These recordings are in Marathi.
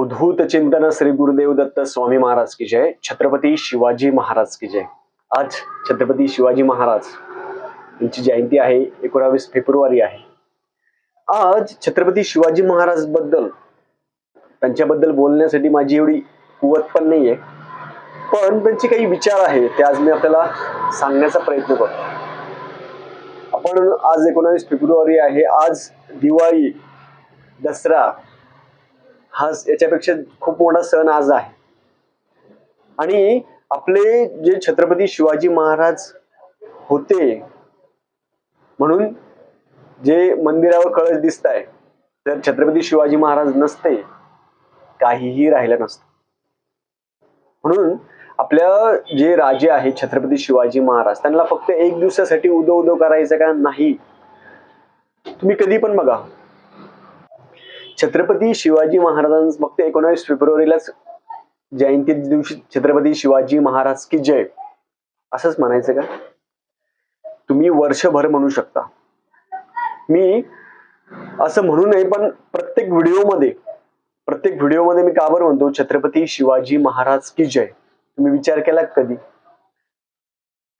अवधूत चिंतन श्री गुरुदेव दत्त स्वामी महाराज की जय. छत्रपती शिवाजी महाराज की जय. आज छत्रपती शिवाजी महाराज यांची जयंती आहे एकोणावीस फेब्रुवारी आहे. आज छत्रपती शिवाजी महाराजबद्दल त्यांच्याबद्दल बोलण्यासाठी माझी एवढी कुवत पण नाहीये. पण त्यांचे काही विचार आहे ते आज मी आपल्याला सांगण्याचा प्रयत्न करतो. आपण आज एकोणावीस फेब्रुवारी आहे आज दिवाळी दसरा हा याच्यापेक्षा खूप मोठा सण आज आहे. आणि आपले जे छत्रपती शिवाजी महाराज होते म्हणून जे मंदिरावर कळस दिसत आहे तर छत्रपती शिवाजी महाराज नसते काहीही राहिलं नसतं. म्हणून आपल्या जे राजे आहेत छत्रपती शिवाजी महाराज त्यांना फक्त एक दिवसासाठी उदो उदो करायचं का नाही तुम्ही कधी पण बघा. छत्रपती शिवाजी महाराजांच फक्त एकोणावीस फेब्रुवारीलाच जयंती दिवशी छत्रपती शिवाजी महाराज की जय. असंच म्हणायचं का? तुम्ही वर्षभर म्हणू शकता. मी असं म्हणू नये पण प्रत्येक व्हिडिओमध्ये प्रत्येक व्हिडिओमध्ये मी काबर म्हणतो? छत्रपती शिवाजी महाराज की जय. तुम्ही विचार केला कधी?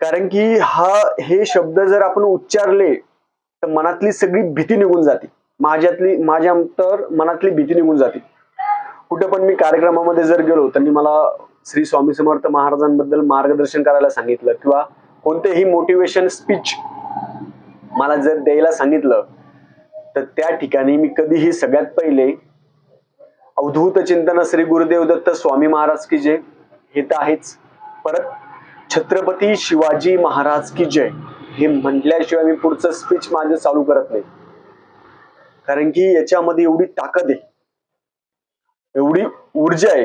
कारण की हा हे शब्द जर आपण उच्चारले तर मनातली सगळी भीती निघून जाते. माझ्यातली माझ्या तर मनातली भीती निघून जाते. कुठं पण मी कार्यक्रमामध्ये जर गेलो त्यांनी मला श्री स्वामी समर्थ महाराजांबद्दल मार्गदर्शन करायला सांगितलं किंवा कोणतेही मोटिवेशन स्पीच मला जर द्यायला सांगितलं तर त्या ठिकाणी मी कधीही सगळ्यात पहिले अवधूत चिंतन श्री गुरुदेव दत्त स्वामी महाराज की जय हे तर आहेच. परत छत्रपती शिवाजी महाराज की जय हे म्हटल्याशिवाय मी पुढचं स्पीच माझं चालू करत नाही. कारण की याच्यामध्ये एवढी ताकद आहे. एवढी ऊर्जा आहे.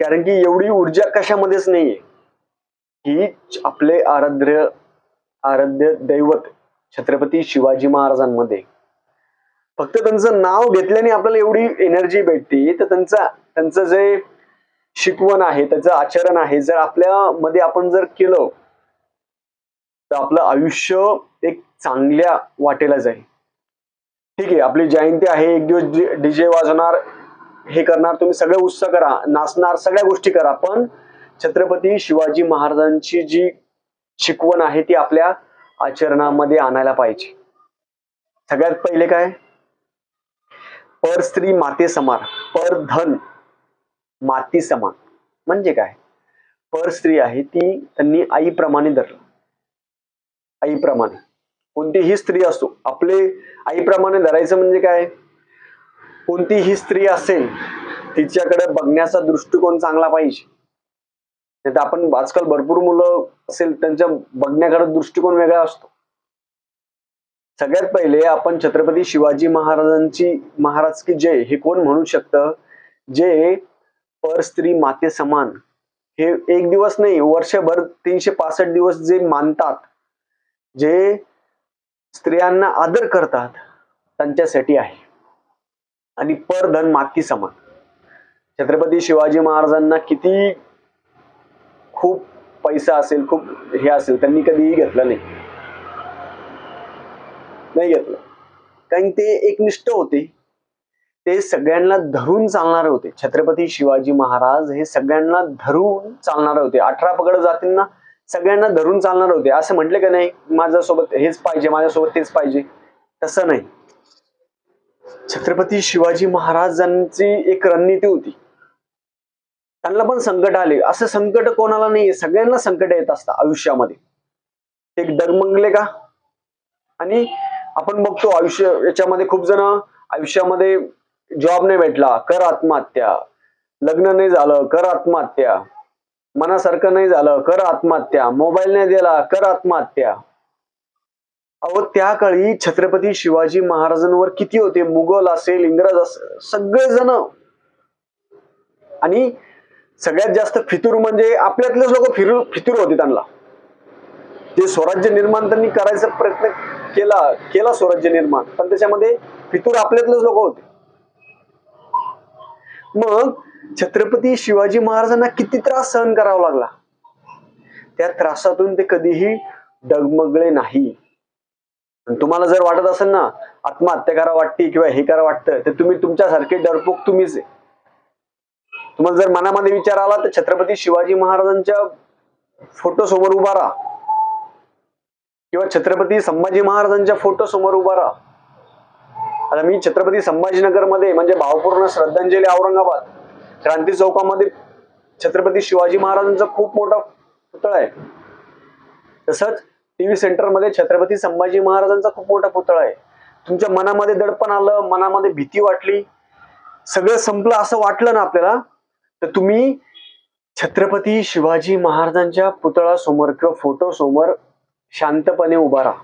कारण की एवढी ऊर्जा कशामध्येच नाहीये. ही आपले आराध्य आराध्य दैवत छत्रपती शिवाजी महाराजांमध्ये. फक्त त्यांचं नाव घेतल्याने आपल्याला एवढी एनर्जी भेटते. तर त्यांचा त्यांचं जे शिकवण आहे त्याचं आचरण आहे जर आपल्या मध्ये आपण जर केलं तर आपलं आयुष्य चांगल्या वाटेला जाईल. ठीक आहे आपली जयंती आहे एक दिवस डीजे वाजवणार हे करणार तुम्ही सगळे उत्साह करा नाचणार सगळ्या गोष्टी करा पण छत्रपती शिवाजी महाराजांची जी शिकवण आहे ती आपल्या आचरणामध्ये आणायला पाहिजे. सगळ्यात पहिले काय? पर स्त्री माते समान पर धन माती समान. म्हणजे काय? पर स्त्री आहे ती त्यांनी आईप्रमाणे धरलं. आईप्रमाणे. कोणतीही स्त्री असो आपले आईप्रमाणे धरायचं म्हणजे काय? कोणतीही स्त्री असेल तिच्याकडे बघण्याचा दृष्टिकोन चांगला पाहिजे. नाही तर आपण आजकाल भरपूर मुलं असेल त्यांच्या बघण्याकडे दृष्टिकोन वेगळा असतो. सगळ्यात पहिले आपण छत्रपती शिवाजी महाराजांची महाराज की जय हे कोण म्हणू शकतं? जे पर स्त्री माते समान. हे एक दिवस नाही वर्षभर तीनशे पासष्ट दिवस जे मानतात जे स्त्रियांना आदर करतात त्यांच्यासाठी आहे. आणि परधन माती समान. छत्रपती शिवाजी महाराजांना किती खूप पैसा असेल खूप हे असेल त्यांनी कधीही घेतलं नाही. नाही घेतलं. कारण ते एकनिष्ठ होते. ते सगळ्यांना धरून चालणारे होते. छत्रपती शिवाजी महाराज हे सगळ्यांना धरून चालणारे होते. अठरा पगड जातींना सगळ्यांना धरून चालणार होते. असं म्हटले का नाही माझ्यासोबत हेच पाहिजे माझ्यासोबत तेच पाहिजे. तसं नाही. छत्रपती शिवाजी महाराजांची एक रणनीती होती. त्यांना पण संकट आले. असं संकट कोणाला नाही सगळ्यांना संकट येत असतं आयुष्यामध्ये. एक डगमगले का? आणि आपण बघतो आयुष्य याच्यामध्ये खूप जण आयुष्यामध्ये जॉब नाही भेटला. कर आत्महत्या. लग्न नाही झालं. कर आत्महत्या. मनासारखं नाही झालं. कर आत्महत्या. मोबाईल नाही दिला कर आत्महत्या. अहो त्या काळी छत्रपती शिवाजी महाराजांवर किती होते? मुघल असेल इंग्रज असेल सगळेजण. आणि सगळ्यात जास्त फितूर म्हणजे आपल्यातलेच लोक फिरू फितूर होते त्यांना. जे स्वराज्य निर्माण त्यांनी करायचा प्रयत्न केला केला स्वराज्य निर्माण. पण त्याच्यामध्ये फितूर आपल्यातलेच लोक होते. मग छत्रपती शिवाजी महाराजांना किती त्रास सहन करावा लागला? त्या त्रासातून ते कधीही डगमगले नाही. तुम्हाला जर वाटत असेल ना आत्महत्या करा वाटते किंवा हे करा वाटतं तर तुम्ही तुमच्यासारखे डरपोक तुम्हीच आहे. तुम्हाला जर मनामध्ये विचार आला तर छत्रपती शिवाजी महाराजांच्या फोटो समोर उभा राहा. किंवा छत्रपती संभाजी महाराजांच्या फोटो समोर उभा राहा. आता मी छत्रपती संभाजीनगरमध्ये म्हणजे भावपूर्ण श्रद्धांजली औरंगाबाद क्रांती चौकामध्ये छत्रपती शिवाजी महाराजांचा खूप मोठा पुतळा आहे. तसंच टीव्ही व्ही सेंटरमध्ये छत्रपती संभाजी महाराजांचा खूप मोठा पुतळा आहे. तुमच्या मनामध्ये दडपण आलं मनामध्ये भीती वाटली सगळं संपलं असं वाटलं ना आपल्याला तर तुम्ही छत्रपती शिवाजी महाराजांच्या पुतळा समोर किंवा फोटो समोर शांतपणे उभा राहा.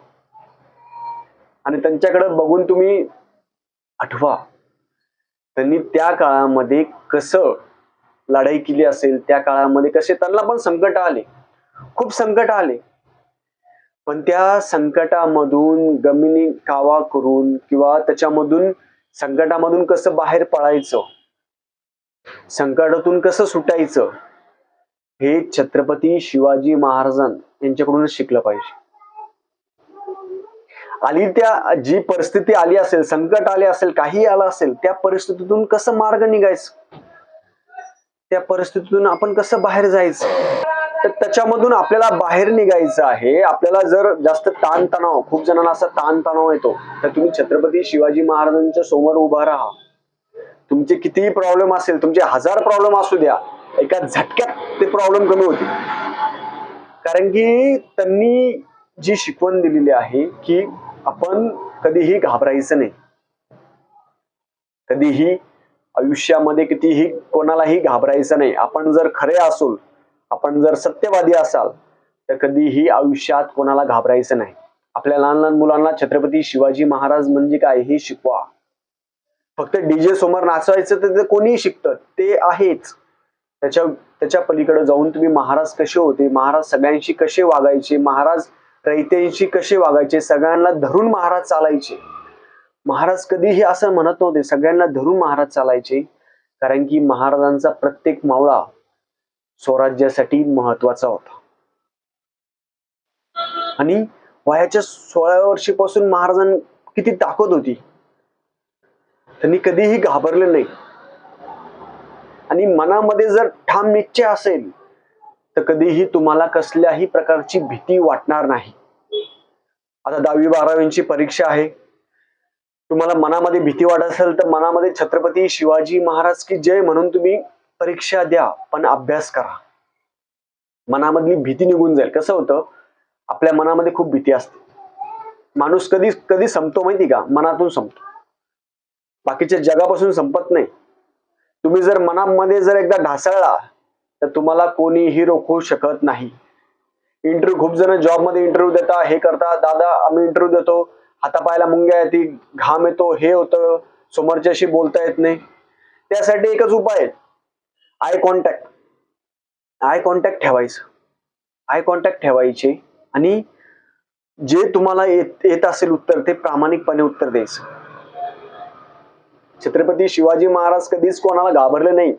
आणि त्यांच्याकडे बघून तुम्ही आठवा. त्यांनी त्या काळामध्ये कसं लढाई केली असेल त्या काळामध्ये कसे त्यांना पण संकट आले. खूप संकट आले. पण त्या संकटामधून गमिनी कावा करून किंवा त्याच्यामधून संकटामधून कसं बाहेर पळायचं संकटातून कसं सुटायचं हे छत्रपती शिवाजी महाराजां यांच्याकडूनच शिकलं पाहिजे. आली त्या जी परिस्थिती आली असेल संकट आले असेल काही आलं असेल त्या परिस्थितीतून कसं मार्ग निघायचं? त्या परिस्थितीतून आपण कसं बाहेर जायचं? तर त्याच्यामधून आपल्याला बाहेर निघायचं आहे. आपल्याला जर जास्त ताणतणाव खूप जणांना असा ताणतणाव येतो तर तुम्ही छत्रपती शिवाजी महाराजांच्या समोर उभा राहा. तुमचे कितीही प्रॉब्लेम असेल तुमचे हजार प्रॉब्लेम असू द्या एका झटक्यात ते प्रॉब्लेम कमी होतील. कारण की त्यांनी जी शिकवण दिलेली आहे की आपण कधीही घाबरायचं नाही. कधीही आयुष्यामध्ये कितीही कोणालाही घाबरायचं नाही. आपण जर खरे असोल आपण जर सत्यवादी असाल तर कधीही आयुष्यात कोणाला घाबरायचं नाही. आपल्या लहान लहान मुलांना छत्रपती शिवाजी महाराज म्हणजे काय हे शिकवा. फक्त डीजे समोर नाचवायचं तर ते कोणीही शिकतं. ते आहेच. त्याच्या त्याच्या पलीकडे जाऊन तुम्ही महाराज कसे होते? महाराज सगळ्यांशी कसे वागायचे? महाराज रयतेंशी कसे वागायचे? सगळ्यांना धरून महाराज चालायचे. महाराज कधीही असं म्हणत नव्हते सगळ्यांना धरून महाराज चालायचे. कारण की महाराजांचा प्रत्येक मावळा स्वराज्यासाठी महत्त्वाचा होता. आणि वयाच्या सोळाव्या वर्षीपासून महाराजां किती ताकद होती. त्यांनी कधीही घाबरले नाही. आणि मनामध्ये जर ठाम निश्चय असेल तर कधीही तुम्हाला कसल्याही प्रकारची भीती वाटणार नाही. आता दहावी बारावीची परीक्षा आहे. तुम्हाला मनामध्ये भीती वाटत असेल तर मनामध्ये छत्रपती शिवाजी महाराज की जय म्हणून तुम्ही परीक्षा द्या पण अभ्यास करा. मनामधली भीती निघून जाईल. कसं होतं? आपल्या मनामध्ये खूप भीती असते. माणूस कधी कधी संपतो माहिती का? मनातून संपतो. बाकीच्या जगापासून संपत नाही. तुम्ही जर मनामध्ये जर एकदा ढासळला तर तुम्हाला कोणीही रोखू शकत नाही. इंटरव्ह्यू खूप जण जॉबमध्ये इंटरव्ह्यू देता हे करता दादा आम्ही इंटरव्ह्यू देतो. हातापायला मुंग्या येते घाम येतो हे होतं. समोरच्याशी बोलता येत नाही. त्यासाठी एकच उपाय आहे. आय कॉन्टॅक्ट आय कॉन्टॅक्ट ठेवायचं. आय कॉन्टॅक्ट ठेवायचे. आणि जे तुम्हाला येत येत असेल उत्तर ते प्रामाणिकपणे उत्तर द्यायचं. छत्रपती शिवाजी महाराज कधीच कोणाला घाबरले नाही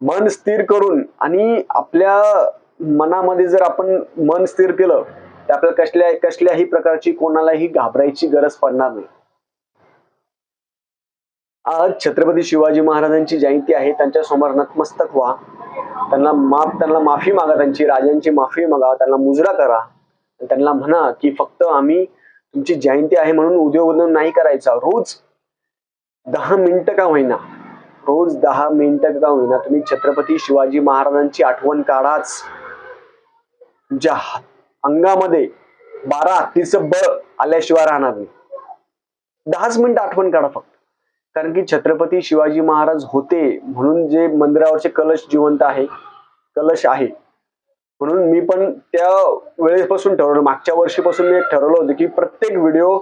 मन स्थिर करून आणि आपल्या मनामध्ये जर आपण मन स्थिर केलं तर आपल्याला कसल्या कसल्याही प्रकारची कोणालाही घाबरायची गरज पडणार नाही. आज छत्रपती शिवाजी महाराजांची जयंती आहे त्यांच्यासमोर नतमस्तक व्हा. त्यांना माफ त्यांना माफी मागा त्यांची राजांची माफी मागा त्यांना मुजरा करा. आणि त्यांना म्हणा की फक्त आम्ही तुमची जयंती आहे म्हणून उद्योग नाही करायचा. रोज दहा मिनिटं का होईना. रोज दहा मिनिटं का होईना तुम्ही छत्रपती शिवाजी महाराजांची आठवण काढाच. तुमच्या अंगामध्ये बारा हत्तीचं बळ आल्याशिवाय राहणार नाही. दहाच मिनिट आठवण काढा फक्त. कारण की छत्रपती शिवाजी महाराज होते म्हणून जे मंदिरावरचे कलश जिवंत आहे कलश आहे. म्हणून मी पण त्या वेळेपासून ठरवलं मागच्या वर्षीपासून मी ठरवलं होतं की प्रत्येक व्हिडिओ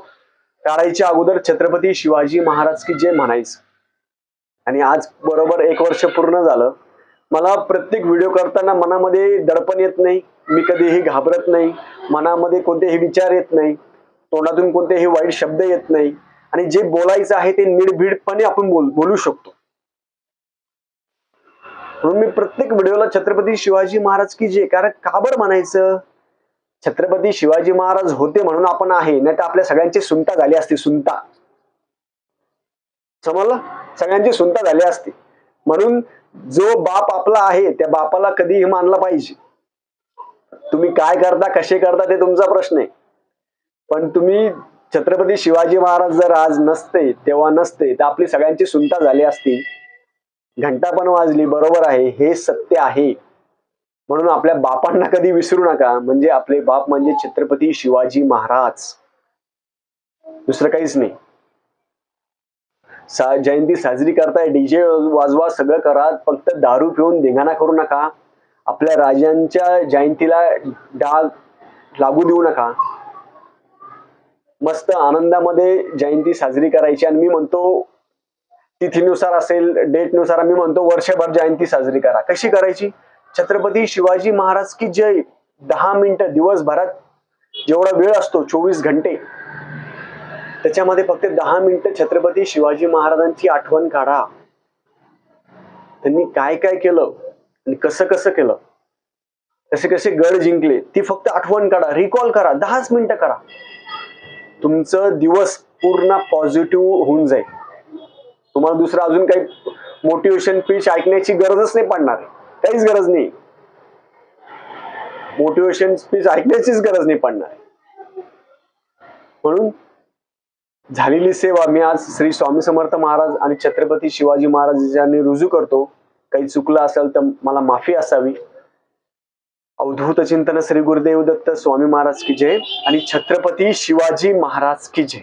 काढायच्या अगोदर छत्रपती शिवाजी महाराज की जे म्हणायचं. आणि आज बरोबर एक वर्ष पूर्ण झालं. मला प्रत्येक व्हिडिओ करताना मनामध्ये दडपण येत नाही. मी कधीही घाबरत नाही. मनामध्ये कोणतेही विचार येत नाही. तोंडातून कोणतेही वाईट शब्द येत नाही. आणि जे बोलायचं आहे ते निर्भीडपणे आपण बोल बोलू शकतो. म्हणून मी प्रत्येक व्हिडिओला छत्रपती शिवाजी महाराज की जे कारण का बरं म्हणायचं? छत्रपती शिवाजी महाराज होते म्हणून आपण आहे. नाही तर आपल्या सगळ्यांची सुनता झाली असती सुनता. समजलं? सगळ्यांची सुनता झाली असती. म्हणून जो बाप आपला आहे त्या बापाला कधीही मानला पाहिजे. तुम्ही काय करता कसे करता ते तुमचा प्रश्न आहे. पण तुम्ही छत्रपती शिवाजी महाराज जर आज नसते तेव्हा नसते तर आपली सगळ्यांची सुंता झाली असती. घंटा पण वाजली बरोबर आहे हे सत्य आहे. म्हणून आपल्या बापांना कधी विसरू नका. म्हणजे आपले बाप म्हणजे छत्रपती शिवाजी महाराज. दुसरं काहीच नाही. सा जयंती साजरी करताय. डीजे वाजवा सगळं करा. फक्त दारू पिऊन धिंगाणा करू नका. आपल्या राजांच्या जयंतीला डाग लागू देऊ नका. मस्त आनंदामध्ये जयंती साजरी करायची. आणि मी म्हणतो तिथीनुसार असेल डेटनुसार मी म्हणतो वर्षभर जयंती साजरी करा. कशी करायची? छत्रपती शिवाजी महाराज की जय. दहा मिनिटं दिवसभरात जेवढा वेळ असतो चोवीस घंटे. त्याच्यामध्ये फक्त दहा मिनिटं छत्रपती शिवाजी महाराजांची आठवण काढा. त्यांनी काय काय केलं आणि कसं कसं केलं? कसे कसे गड जिंकले ती फक्त आठवण काढा रिकॉल करा दहाच मिनिटं करा. तुमचं दिवस पूर्ण पॉझिटिव्ह होऊन जाईल. तुम्हाला दुसरं अजून काही मोटिवेशन पिच ऐकण्याची गरजच नाही पडणार. काहीच गरज नाही. मोटिवेशन स्पीच ऐकण्याचीच गरज नाही पडणार. म्हणून झालेली सेवा मी आज श्री स्वामी समर्थ महाराज आणि छत्रपती शिवाजी महाराज यांनी रुजू करतो काही चुकलं असेल तर मला माफी असावी. अवधूत चिंतन श्री गुरुदेव दत्त स्वामी महाराज की जय आणि छत्रपती शिवाजी महाराज की जय.